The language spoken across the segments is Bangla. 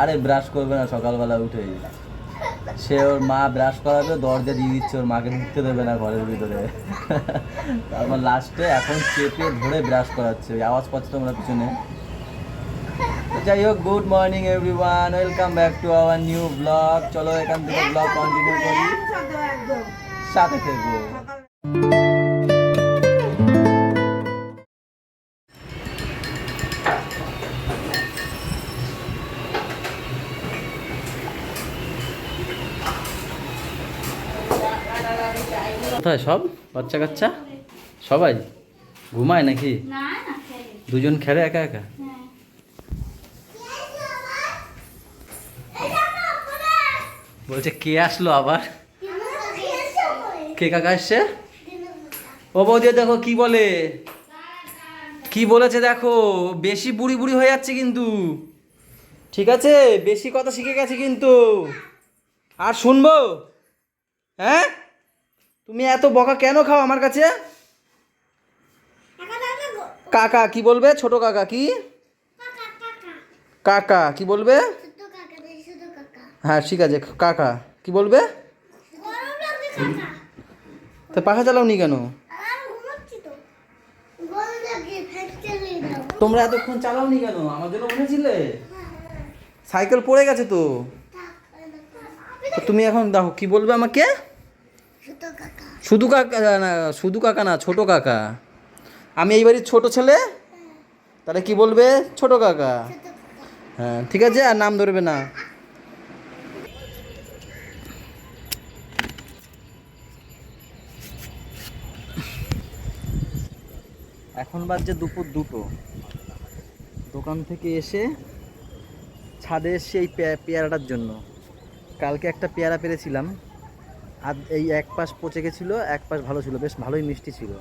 আরে ব্রাশ করবে না, সকালবেলা উঠে। সে ওর মা ব্রাশ করাবে, দরজা দিয়ে দিচ্ছে, ওর মাকে ঢুকতে দেবে না ঘরের ভিতরে। তারপর লাস্টে এখন চেপে ধরে ব্রাশ করাচ্ছে আওয়াজ পাচ্ছ তোমরা পিছনে। যাই হোক good morning everyone welcome back to our new blog চলো এখান থেকে ব্লগ কন্টিনিউ করি। সাথে থেকো। কোথায় সব? বাচ্চা কাচ্চা? সবাই? ঘুমায় নাকি? দুজন খেলে একা একা? হ্যাঁ। বলছে কে আসলো আবার? কে কাকা আসছে ও বৌদি দেখো কি বলে? কি বলেছে দেখো? বেশি বুড়ি বুড়ি হয়ে যাচ্ছে কিন্তু। ঠিক আছে? বেশি কথা শিখে গেছে কিন্তু। আর শুনব? হ্যাঁ? তুমি এত বকা কেন খাও আমার কাছে? কাকা কি বলবে? ছোট কাকা কি? কাকা কি বলবে? হ্যাঁ ঠিক আছে কাকা কি বলবে? তো পাখা চালাও নি কেন তোমরা এতক্ষণ চালাও নি কেন আমার জন্য উঠেছিলে সাইকেল পড়ে গেছে তো তো তুমি এখন দেখো কি বলবে আমাকে? শুধু কাকা না, শুধু কাকা না, ছোট কাকা। আমি এই বাড়ির ছোট ছেলে? তাহলে কি বলবে? ছোট কাকা। হ্যাঁ ঠিক আছে, আর নাম ধরবে না। এখন বাজছে দুপুর দুটো। দোকান থেকে এসে ছাদে এসে এই পেয়া- পেয়ারাটার জন্য। কালকে একটা পেয়ারা পেরেছিলাম। আর এই এক পাশ পচে গেছিল, এক পাশ ভালো ছিল, বেশ ভালোই মিষ্টি ছিল।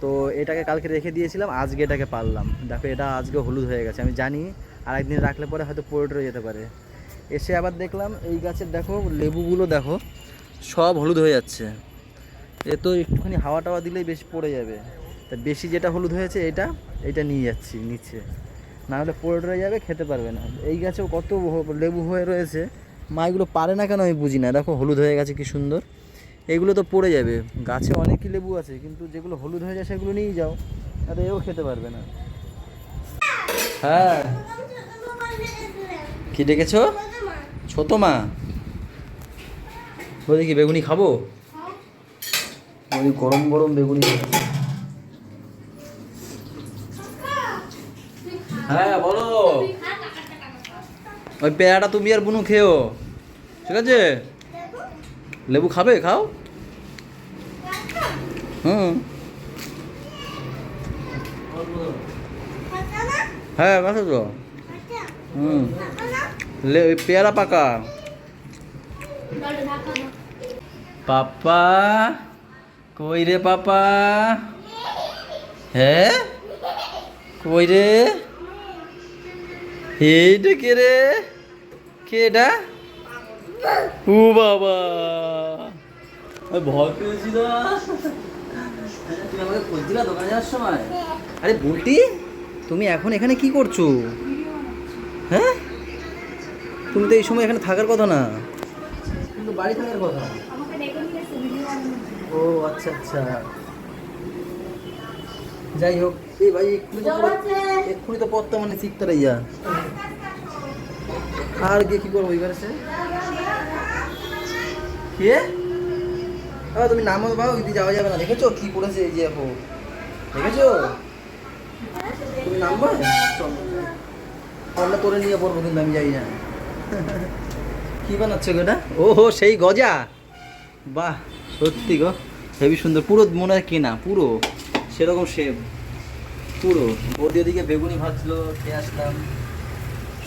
তো এটাকে কালকে রেখে দিয়েছিলাম, আজকে এটাকে পারলাম। দেখো, এটা আজকে হলুদ হয়ে গেছে, আমি জানি আর একদিন রাখলে পরে হয়তো পড়ে যেতে পারে। এসে আবার দেখলাম এই গাছের, দেখো, লেবুগুলো দেখো, সব হলুদ হয়ে যাচ্ছে। এ তো একটুখানি হাওয়া টাওয়া দিলেই বেশি পড়ে যাবে। তা বেশি যেটা হলুদ হয়েছে, এটা এটা নিয়ে যাচ্ছি নিচে। না হলে পড়ে যাবে, খেতে পারবে না। এই গাছেও কত লেবু হয়ে রয়েছে। মা এগুলো পারে না কেন আমি বুঝি না। দেখো হলুদ হয়ে গেছে কি সুন্দর। এগুলো তো পড়ে যাবে। গাছে অনেকই লেবু আছে কিন্তু যেগুলো হলুদ হয়ে যায় সেগুলো নিয়েই যাও আর এও খেতে পারবে না। হ্যাঁ। কি ডেকেছো? ছোট মা। বলি কি বেগুনি খাব? ওই গরম গরম বেগুনি। হ্যাঁ বলো ওই পেয়ারাটা তুমি আর বুনু খেও ঠিক আছে? লেবু খাবে? খাও। হুম। হ্যাঁ তো। হুম। পেয়ারা পাকা। পাপা, কই রে পাপা? হ্যাঁ? কই রে? এইটা কে রে? কে এটা? ও বাবা। ভয় পেয়েছি না। তুমি দোকানে যাওয়ার সময়? আরে বলটি তুমি এখন এখানে কি করছ? হ্যাঁ? তুমি তো এই সময় এখানে থাকার কথা না। কিন্তু বাড়ি থাকার কথা। ও আচ্ছা আচ্ছা। যাই হোক এই ভাই এক্ষুনি তো এক্ষুনি তো পথটা মানে শিখতে ইয়া। আর গিয়ে কি করব এবারে সে? কে? আ, তুমি নামো বাবা ওই যাওয়া যাবে না। দেখেছ কি করেছে এই যে এখন দেখেছ? তুমি নামবো আমরা তোরে নিয়ে পড়ব কিন্তু আমি যাই না। কি বানাচ্ছ গো এটা? ও হো সেই গজা। বাহ সত্যি গো। হেবি সুন্দর। পুরো মনে হয় কেনা পুরো। সেরকম শেপ পুরো। বদি ওদিকে বেগুনি ভাজলো খেয়ে আসলাম।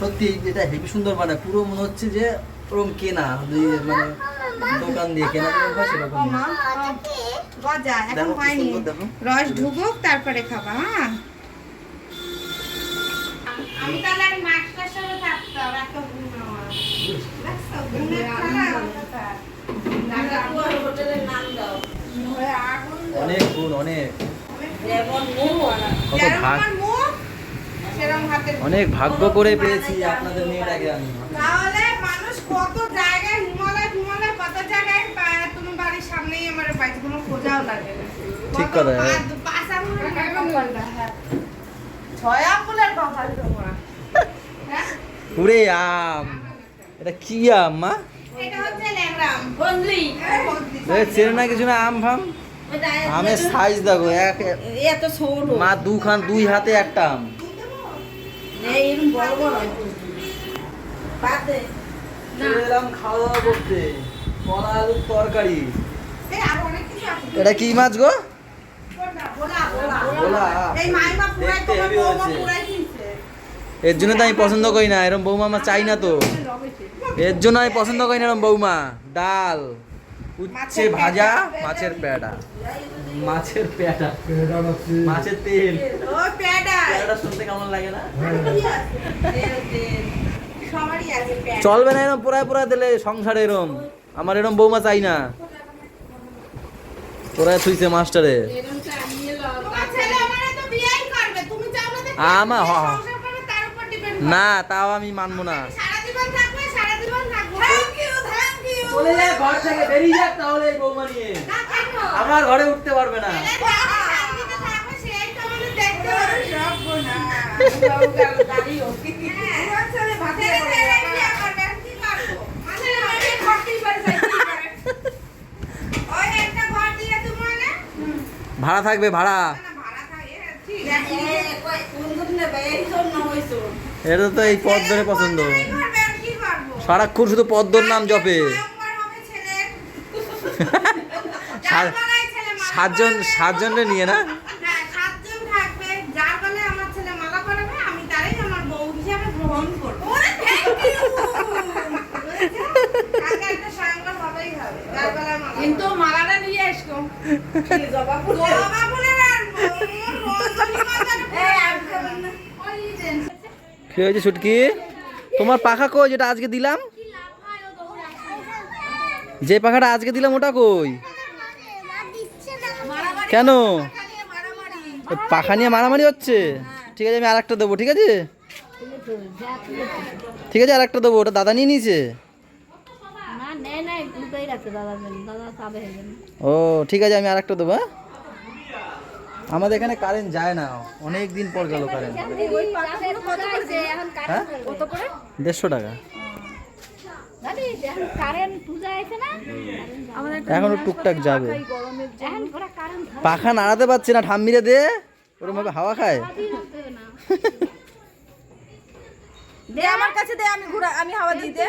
সত্যি এটা হেবি সুন্দর বানায়। পুরো মনে হচ্ছে যে ওরকম কেনা মানে দোকান দিয়ে কেনা যেরকম হয় সেরকম গজা এখন হয়নি। রস ঢুকুক তারপরে খাবা হ্যাঁ? আমি তাহলে আর মাছটার সাথে থাকতাম এত অনেক গুণ অনেক। কত ভাগ। আমার মুখ, সেরকম হাত হাতে অনেক ভাগ্য করে পেয়েছি আপনাদের মেয়েটাকে আমি তাহলে মানুষ কত জায়গায় হিমালয় হিমালয় কত জায়গায় তুমি বাড়ির সামনেই আমার কোনো খোঁজাও লাগে না ঠিক কথা, হ্যাঁ। পাঁচ আঙুলের হ্যাঁ। ছয় আঙুলের কপাল তোমার হ্যাঁ? পুরে আম এটা কি আম মা এটা হচ্ছে ল্যাংড়াম। বন্ধুই। বন্ধুই। চেনে না কিছু না আম ফাম আমের সাইজ দেখো এক এত ছোট মা দুখান দুই হাতে একটা আম বড় বড় পাতে। চলে খাওয়া দাওয়া করতে। কলা আলুর তরকারি। এই আর অনেক কিছু আছে। এটা কি মাছ গো? এর জন্য তো আমি পছন্দ করি না এরম বৌমা আমার চাই না তো। এর জন্য আমি পছন্দ করি না এরম বৌমা। ডাল। উচ্ছে মাছের ভাজা মাছের পেটা মাছের পেটা মাছের তেল। ও প্যাডা শুনতে কেমন লাগে না? প্যাডা চলবে না এরকম পোড়ায় পোড়ায় দিলে সংসারে এরম। আমার এরম বৌমা চাই না। পোড়ায় থুইছে মাস্টারে। আমারে তো বিয়েই করবে। তুমি চাও না যে আমা, হ, হ। সংসার করবে তার উপর ডিপেন্ড না তাও আমি মানবো না সারা জীবন থাকবে সারা জীবন থাকব থ্যাংক ইউ থ্যাংক ইউ চলে যায় ঘর থেকে বেরিয়ে যাক তাহলে এই বৌমা নিয়ে। আমার ঘরে উঠতে পারবে না। মানে ভাড়া থাকবে ভাড়া। এটা তো এই পথ পছন্দ? সারাক্ষণ শুধু পদ্মর নাম জপে স্বয়ংবর হবে ছেলের। সাত- যার গলায় ছেলে মালা সাতজন পরাবে। সাতজনরে নিয়ে না হ্যাঁ, সাতজন থাকবে। যার গলায় আমার ছেলে মালা পরাবে, আমি তারই আমার বউ হিসেবে গ্রহণ করব। ওরে, thank you! বুঝেছ? কালকে একটা স্বয়ংবর হবেই হবে, যার গলায় মালা কিন্তু মালাটা নিয়ে আসকো জবা ফুলের আর মোর রজনীগন্ধার ফুল। ওই যে, কি হয়েছে ছুটকি তোমার পাখা কই যেটা আজকে দিলাম যে পাখাটা আজকে দিলাম ওটা কই? কেন? পাখা নিয়ে মারামারি হচ্ছে? ঠিক আছে আমি আর একটা দেবো ঠিক আছে? ঠিক আছে আর একটা দেবো ওটা দাদা নিয়ে নিয়েছে? ও ঠিক আছে আমি আর একটা দেবো হ্যাঁ? আমাদের এখানে কারেন্ট যায় না অনেক দিন পর গেল কারেন্ট হ্যাঁ? দেড়শো টাকা। এখন টুকটাক যাবে। পাখা নাড়াতে পারছে না ঠাম্মিরে দে। ওরকম ভাবে হাওয়া খায়। দে আমার কাছে দে আমি ঘুরা আমি হাওয়া দিই দে।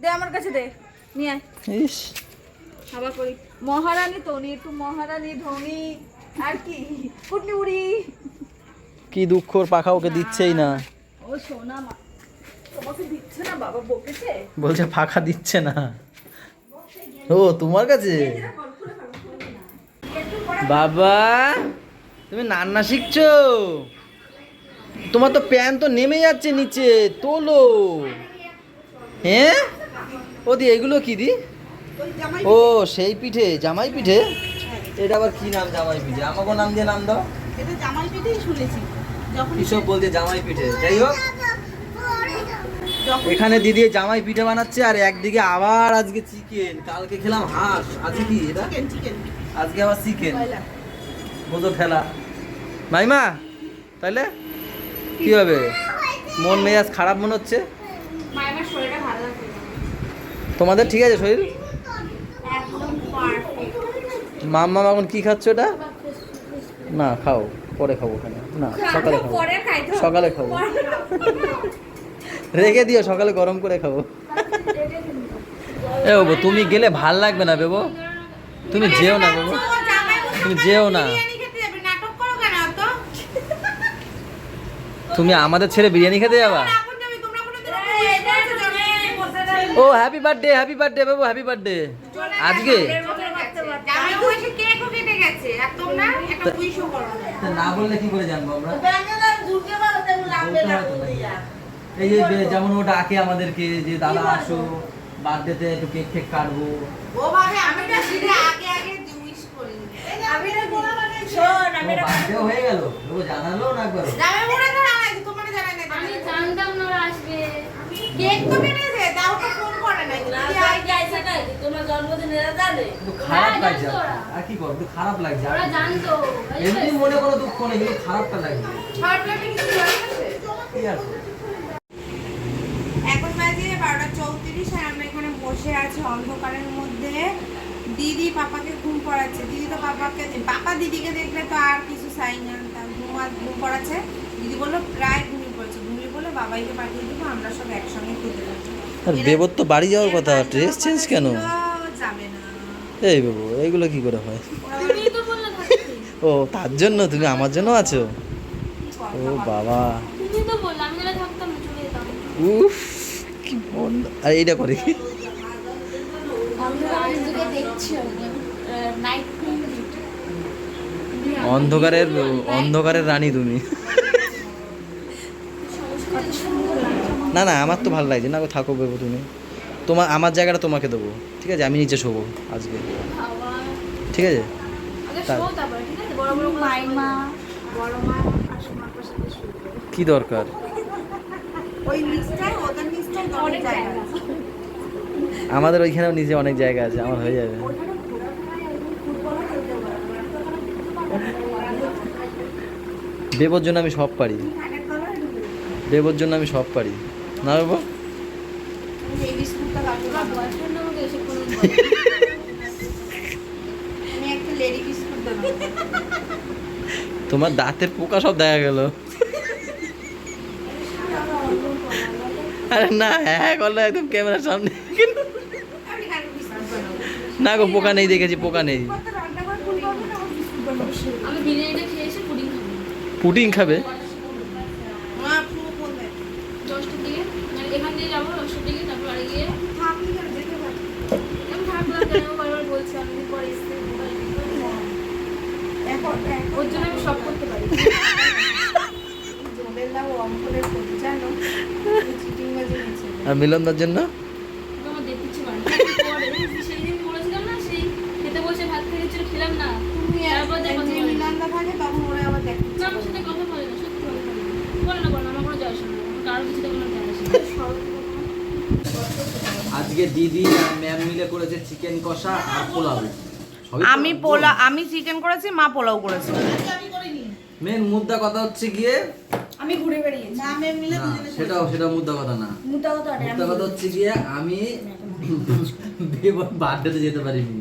দে আমার কাছে দে। নিয়ে আয়। ইস। হাওয়া করি। মহারানী তনি একটু মহারানী ধনী। আর কি? কুটনি উড়ি। কি দুঃখর পাখা ওকে দিচ্ছেই না। ও সোনা বলছে পাখা দিচ্ছে না। ও তোমার কাছে? বাবা তুমি রান্না শিখছো? তোমার তো প্যান তো নেমে যাচ্ছে নিচে তোলো। হ্যাঁ? ও দি এগুলো কি দি? ও সেই পিঠে জামাই পিঠে? এটা আবার কি নাম জামাই পিঠে? আমাকে নাম দিয়ে নাম দাও। এটা জামাই পিঠেই শুনেছি। যখন কিসব বলতে জামাই পিঠে। যাই হোক এখানে দিদি জামাই পিঠে বানাচ্ছে আর একদিকে আবার আজকে চিকেন। কালকে খেলাম হাঁস। আজকে কি? এটা? আজকে আবার চিকেন। বোঝো খেলা। মাইমা তাইলে? কি হবে? মন মেজাজ খারাপ মনে হচ্ছে। তোমাদের ঠিক আছে শরীর। মাম্মা এখন কি খাচ্ছ এটা না খাও। পরে খাব ওখানে। না সকালে খাব। সকালে খাব। রেখে দিও সকালে গরম করে খাব এ বাবু তুমি গেলে ভালো লাগবে না বেবো তুমি যেও না বাবু তুমি যেও না বিরিয়ানি খেতে যাবে, নাটক করো কেন অত? তুমি আমাদের ছেড়ে বিরিয়ানি খেতে যাবা? ও হ্যাপি বার্থডে হ্যাপি বার্থডে বাবু হ্যাপি বার্থডে আজকে। না বললে কি করে জানব আমরা বলো না এই যে যেমন ও ডাকে আমাদেরকে যে দাদা আসো বার্থডেতে একটু কেক ফেক কাটবো। ও ভাবে আমি না সিধে আগে আগে উইশ করি আমি না গোলা বানাই শোন আমি না বার্থডে হয়ে গেল। ও জানালো না একবার বলে তো জানাই তোমার জানাই না আমি জানতাম না আসবে। কেক তো কেটেছে তাও তো ফোন করে নাই কি আর তোমার জন্মদিন এরা জানে। খারাপ লাগছে। আর কি করব? খারাপ লাগছে ওরা জানতো এমনি মনে কোনো দুঃখ নেই কিন্তু খারাপটা লাগছে। খারাপ লাগে কিছু গেছে কি আছে এখন বাজে বারোটা চৌত্রিশ আর আমরা এখানে বসে আছে অন্ধকারের মধ্যে। দিদি পাপাকে ঘুম পড়াচ্ছে। দিদি তো পাপাকে পাপা দিদিকে দেখলে তো আর কিছু চাই না। তার ঘুম আর ঘুম পড়াচ্ছে। দিদি বলল প্রায় ঘুমিয়ে পড়েছে। ঘুমিয়ে বলে বাবাইকে পাঠিয়ে দেবো আমরা সব একসঙ্গে খেতে আর বেবর তো বাড়ি যাওয়ার কথা ড্রেস চেঞ্জ কেন? যাবে না। এই বাবু এইগুলো কি করে হয়? ও তার জন্য? তুমি আমার জন্য আছো? ও বাবা। উফ কি মন আর এইটা করে কি অন্ধকারের দিকে দেখছি নাইট ক্রিম অন্ধকারের অন্ধকারের রানী তুমি। না না, আমার তো ভালো লাগছে না থাকো, বেবু তুমি। তোমার আমার জায়গাটা তোমাকে দেবো, ঠিক আছে? আমি নিচে শোবো আজকে। ঠিক আছে? কি দরকার? ওই নিচটায় ওদের নিচটায়। আমাদের ওইখানেও নিচে অনেক জায়গা আছে, আমার হয়ে যাবে। বেবর জন্য আমি সব পারি। বেবর জন্য আমি সব পারি। না বাবু? তোমার দাঁতের পোকা সব দেখা গেল। আরে না হ্যাঁ করল একদম ক্যামেরার সামনে আমি কেন বিস্কুট বানাবো না গো পোকা নেই দেখেছি পোকা নেই। কত রান্না করে ফুল পাবো না আমার সাথে কথা বলে না সত্যি বলে না। বলে না আমার কোনো যায় আসে না। আমার কিছুতে কোনো যায় আসে আজকে দিদি আর ম্যাম মিলে করেছে চিকেন কষা আর পোলাও। আমি পোলা আমি চিকেন করেছি মা পোলাও করেছে। মেন মুদ্রা কথা হচ্ছে গিয়ে আমি ঘুরে বেরিয়েছি না মিলে সেটাও সেটা মুদ্রা কথা না। মুদ্রা কথা মুদ্রা কথা হচ্ছে গিয়ে আমি বার্থডেতে যেতে পারিনি।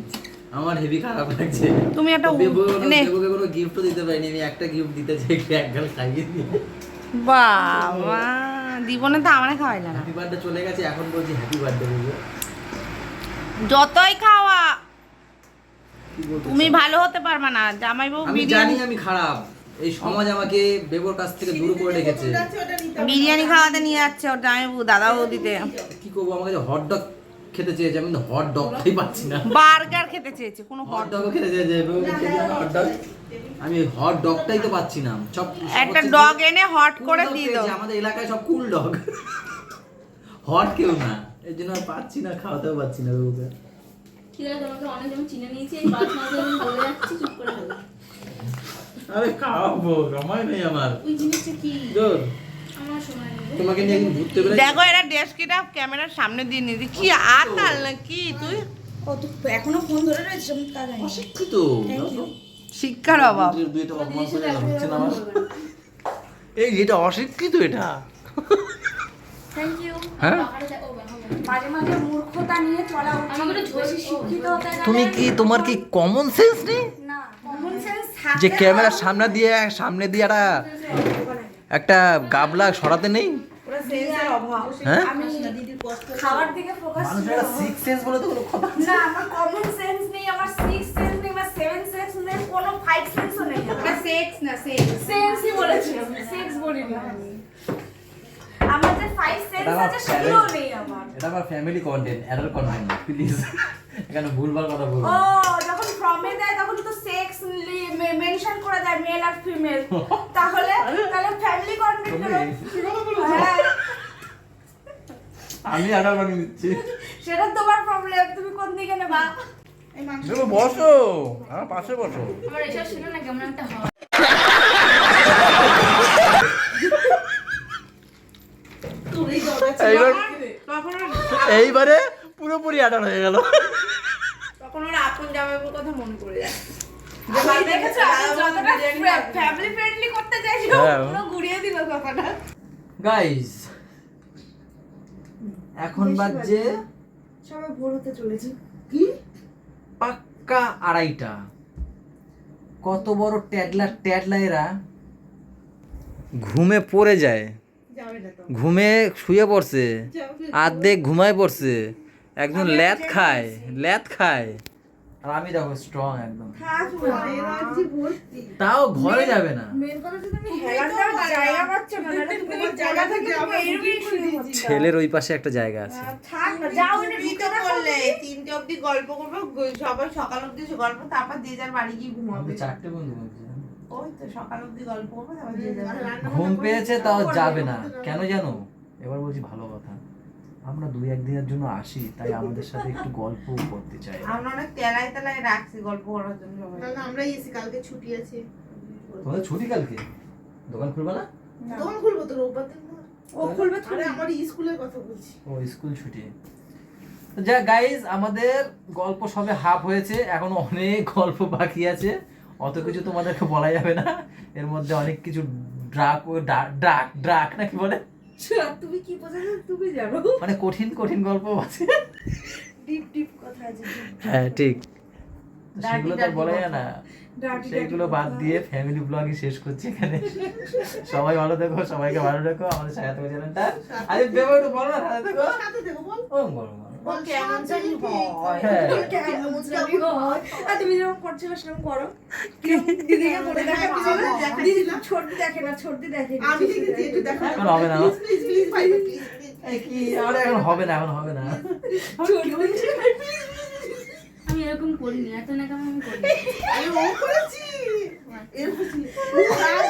আমার হেভি খারাপ লাগছে। তুমি একটা কোনো- নে। বেবুকে কোনো গিফটও দিতে পারিনি আমি একটা গিফট দিতে চাই একটু এক গাল খাইয়ে দিই। বাবা জীবনে তো আমারে খাওয়াইলে না। হ্যাপি বার্থডে চলে গেছে এখন বলছি হ্যাপি বার্থডে বেবু যতই খাওয়া তুমি ভালো হতে পারবে না। জামাইবাবু আমি জানি বিরিয়ানি আমি খারাপ। এই সমাজ আমাকে বেবুর কাছ থেকে দূর করে রেখেছে। বিরিয়ানি খাওয়াতে নিয়ে যাচ্ছে ওর জামাইবাবু দাদা বৌদিতে। কি করব? আমাকে হট ডগ খেতে চেয়েছে আমি হট ডগটাই পাচ্ছি না। বার্গার খেতে চেয়েছে কোনো হট ডগ খেতে চেয়েছে হট ডগ আমি হট ডগটাই তো পাচ্ছি না সব একটা ডগ এনে হট করে দিয়ে দাও। আমাদের এলাকায় সব কুল ডগ হট কেউ না এই জন্য আর পাচ্ছি না খাওয়াতেও পাচ্ছি না হবে আরে খাওয়াবো সময় নেই আমার। ওই জিনিসটা কি? আমার সময় নেই। তোমাকে নিয়ে একদিন ঘুরতে বেরোই দেখো এরা ডেস্কিটা ক্যামেরার সামনে দিয়ে নিয়ে কি আতাল না কি তুই? এখনও ফোন ধরে রয়েছে অশিক্ষিত। শিক্ষার অভাব। দুইটা অপমান করে হচ্ছে না এই এটা অশিক্ষিত এটা? থ্যাংক ইউ হ্যাঁ? তুমি কি তোমার কি কমন সেন্স নেই? কমন সেন্স যে ক্যামেরার সামনে দিয়ে সামনে দিয়ে একটা একটা গাবলা সরাতে নেই? হ্যাঁ? খাওয়ার দিকে ফোকাস সিক্স সেন্স বলে তো কোনো কথা না আমার কমন সেন্স নেই আমার সিক্স সেন্স নেই আমার সেভেন সেন্স নেই কোনো ফাইভ সেন্সও নেই সেক্স না সেক্স সেন্সই বলেছি আমি সেক্স বলিনি আমি। আমার যে ফাইভ সেন্স এটা আমার আছে সেগুলোও নেই আমার। এটা আমার family content adult content please এখানে ভুলভাল কথা বলব ও যখন ফর্মে দেয় তখন তো সেক্স দেয় মেল আর ফিমেল তাহলে তাহলে ফ্যামিলি হ্যাঁ। আমি অ্যাডাল্ট বানিয়ে দিচ্ছি। সেটা তোমার প্রবলেম তুমি কোন দিকে নেবা? বসো। আমার পাশে বসো। আমার এসব ছিল না কেমন একটা হয়। এইবার এইবারে পুরোপুরি আটার হয়ে গেল। তখন ওর আপন জামাইয়ের কথা মনে পড়ে যায়। চাইছিল হ্যাঁ। গাইস এখন বাজছে সবাই ভোর হতে চলেছে। পাক্কা আড়াইটা। কত বড় ট্যাডলা ট্যাডলা এরা ঘুমে পড়ে যায়। যাবে না তো। ঘুমে শুয়ে পড়ছে। আর্ধেক ঘুমায় পড়ছে। একজন ল্যাদ খায়। ল্যাদ খায়। আর আমি দেখো স্ট্রং একদম। তাও ঘরে যাবে না। মেন। ছেলের ওই পাশে একটা জায়গা আছে। বললে। তিনটে অবধি গল্প করব সবাই সকাল অবধি গল্প তারপর যে যার বাড়ি গিয়ে ঘুমাবে। চারটে বন্ধু। ঘুম পেয়েছে তাও যাবে না। কেন জানো? এবার বলছি ভালো কথা। আমরা দুই একদিনের জন্য আসি তাই আমাদের সাথে একটু গল্প করতে চাই। আমরা অনেক তেলায় তেলায় রাখছি গল্প করার জন্য সবাই। না না আমরা এসি কালকে ছুটি আছে। তোমাদের ছুটি কালকে? দোকান খুলবে না? দোকান খুলবো তো রোববার দিন ও খুলবে আরে তুমি আমার স্কুলের কথা বলছি। ও স্কুল ছুটি। তো যা গাইজ আমাদের গল্প সবে হাফ হয়েছে এখনও অনেক গল্প বাকি আছে। অত কিছু তোমাদেরকে বলা যাবে না। এর মধ্যে অনেক কিছু ড্রাক ও ড্রাক ড্রাক নাকি বলে? তুমি কি বোঝাছো তুমি জানো। মানে কঠিন কঠিন গল্প আছে। ডিপ ডিপ কথা আছে হ্যাঁ ঠিক। সেগুলো তো বলা যায় না। সেগুলো বাদ দিয়ে ফ্যামিলি ব্লগই শেষ করছি এখানে। সবাই ভালো থেকো সবাইকে ভালো রাখো। আমাদের সাথে চ্যানেলটা আরে একটু বলো না সাথে থেকো। সাথে দেখো বল। ও বলো। কেমন জানি হয়? হ্যাঁ। কেমন জানি হয়। আর তুমি যেরকম করছিলে সেরকম করো। দিদিকে বলে দেখো দিদি ছোটদি দেখে না ছোটদি দেখে আমি দেখেছি একটু দেখো। হবে না প্লিজ প্লিজ ভাই প্লিজ এই কি আরে এখন হবে না এখন হবে না। আমি এরকম করিনি এত আমি আমি ও করেছি। খুশি ও আর